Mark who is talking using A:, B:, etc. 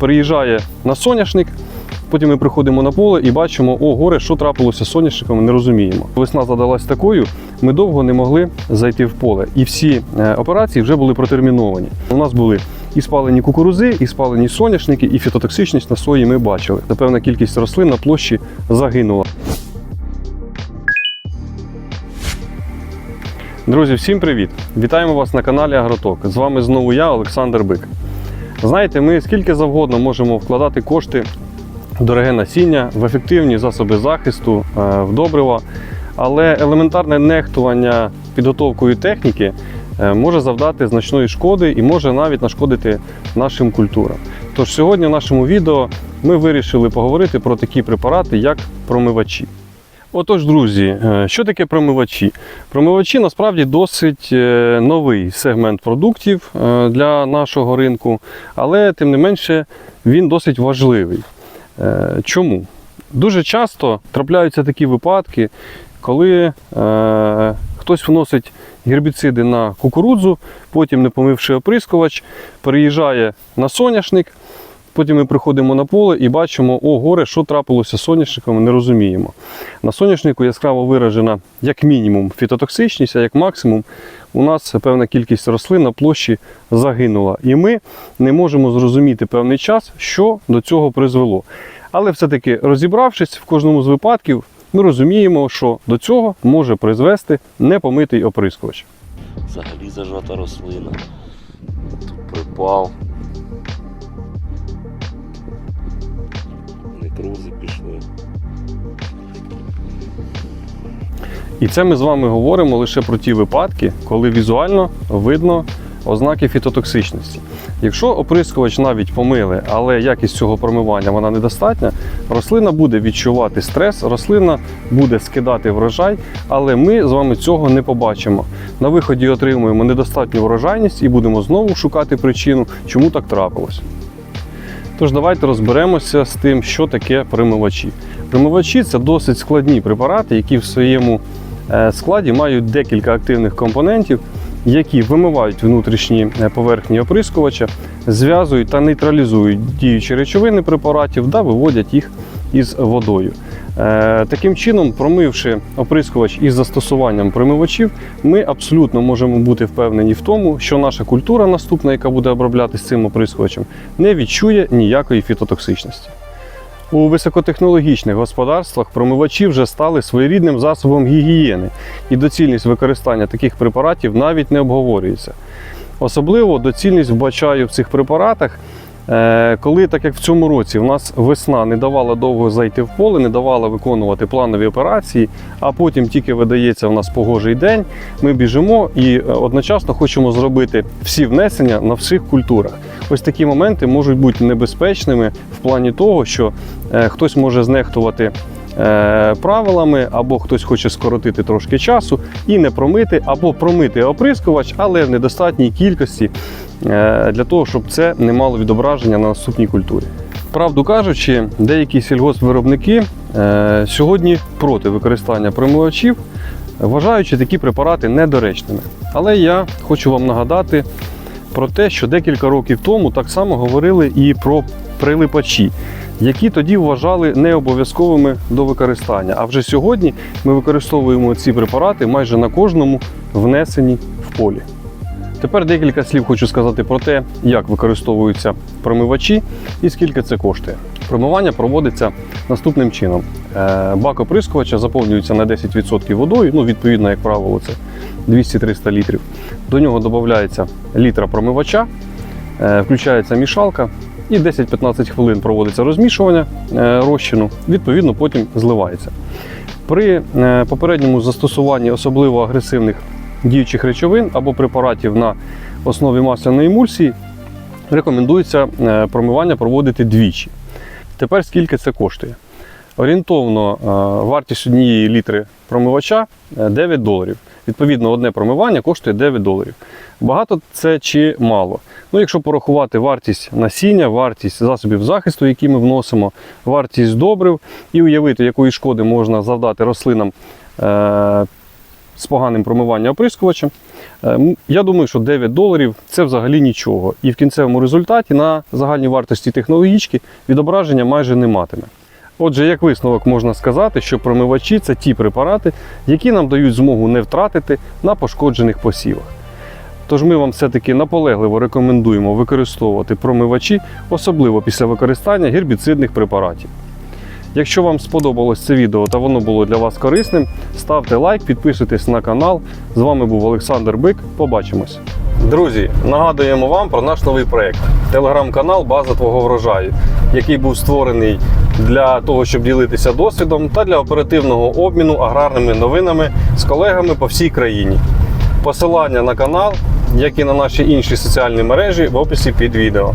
A: переїжджає на соняшник. Потім ми приходимо на поле і бачимо, о, горе, що трапилося з соняшником, не розуміємо. Весна задалась такою, ми довго не могли зайти в поле. І всі е, операції вже були протерміновані. У нас були і спалені кукурузи, і спалені соняшники, і фітотоксичність на сої ми бачили. Та певна кількість рослин на площі загинула. Друзі, всім привіт! Вітаємо вас на каналі Агроток. З вами знову я, Олександр Бик. Знаєте, ми скільки завгодно можемо вкладати кошти в дороге насіння, в ефективні засоби захисту, е, в добрива, але елементарне нехтування підготовкою техніки е, може завдати значної шкоди і може навіть нашкодити нашим культурам. Тож сьогодні в нашому відео ми вирішили поговорити про такі препарати, як промивачі. Отож, друзі, е, що таке промивачі? Промивачі насправді досить е, новий сегмент продуктів е, для нашого ринку, але тим не менше він досить важливий. Чому? Дуже часто трапляються такі випадки, коли хтось вносить гербіциди на кукурудзу, потім, не помивши оприскувач, переїжджає на соняшник. Потім ми приходимо на поле і бачимо, о, горе, що трапилося з соняшником, не розуміємо. На соняшнику яскраво виражена як мінімум фітотоксичність, а як максимум у нас певна кількість рослин на площі загинула. І ми не можемо зрозуміти певний час, що до цього призвело. Але все-таки розібравшись в кожному з випадків, ми розуміємо, що до цього може призвести непомитий оприскувач.
B: Взагалі зажата рослина. Припав. Некрузи пішли.
A: І це ми з вами говоримо лише про ті випадки, коли візуально видно ознаки фітотоксичності. Якщо оприскувач навіть помили, але якість цього промивання вона недостатня, рослина буде відчувати стрес, рослина буде скидати врожай, але ми з вами цього не побачимо. На виході отримуємо недостатню врожайність і будемо знову шукати причину, чому так трапилось. Тож давайте розберемося з тим, що таке примивачі. Примивачі це досить складні препарати, які в своєму е, складі мають декілька активних компонентів, які вимивають внутрішні е, поверхні оприскувача, зв'язують та нейтралізують діючі речовини препаратів та виводять їх із водою. Е, Таким чином, промивши оприскувач із застосуванням примивачів, ми абсолютно можемо бути впевнені в тому, що наша культура наступна, яка буде оброблятися цим оприскувачем, не відчує ніякої фітотоксичності. У високотехнологічних господарствах промивачі вже стали своєрідним засобом гігієни, і доцільність використання таких препаратів навіть не обговорюється. Особливо доцільність вбачаю в цих препаратах, коли, так як в цьому році, в нас весна не давала довго зайти в поле, не давала виконувати планові операції, а потім тільки видається в нас погожий день, ми біжимо і е, одночасно хочемо зробити всі внесення на всіх культурах. Ось такі моменти можуть бути небезпечними в плані того, що е, хтось може знехтувати е, правилами, або хтось хоче скоротити трошки часу і не промити, або промити оприскувач, але в недостатній кількості е, для того, щоб це не мало відображення на наступній культурі. Правду кажучи, деякі сільгоспвиробники е, сьогодні проти використання промивачів, вважаючи такі препарати недоречними. Але я хочу вам нагадати про те, що декілька років тому так само говорили і про прилипачі, які тоді вважали не обов'язковими до використання. А вже сьогодні ми використовуємо ці препарати майже на кожному внесенні в полі. Тепер декілька слів хочу сказати про те, як використовуються промивачі і скільки це коштує. Промивання проводиться наступним чином: Е, бак оприскувача заповнюється на 10% водою, ну відповідно, як правило, це 200-300 літрів. До нього додається літра промивача, е, включається мішалка і 10-15 хвилин проводиться розмішування е, розчину, відповідно, потім зливається. При е, попередньому застосуванні особливо агресивних діючих речовин або препаратів на основі масляної емульсії рекомендується е, промивання проводити двічі. Тепер скільки це коштує? Орієнтовно е, вартість однієї літри промивача е, 9 доларів. Відповідно, одне промивання коштує 9 доларів. Багато це чи мало? Ну, якщо порахувати вартість насіння, вартість засобів захисту, які ми вносимо, вартість добрив, і уявити, якої шкоди можна завдати рослинам е, з поганим промиванням оприскувачем. Е, Я думаю, що 9 доларів це взагалі нічого. І в кінцевому результаті на загальній вартості технологічки відображення майже не матиме. Отже, як висновок можна сказати, що промивачі це ті препарати, які нам дають змогу не втратити на пошкоджених посівах. Тож ми вам все-таки наполегливо рекомендуємо використовувати промивачі, особливо після використання гербіцидних препаратів. Якщо вам сподобалось це відео та воно було для вас корисним, ставте лайк, підписуйтесь на канал. З вами був Олександр Бик. Побачимось. Друзі, нагадуємо вам про наш новий проект телеграм-канал База твого врожаю, який був створений для того, щоб ділитися досвідом та для оперативного обміну аграрними новинами з колегами по всій країні. Посилання на канал, як і на наші інші соціальні мережі в описі під відео.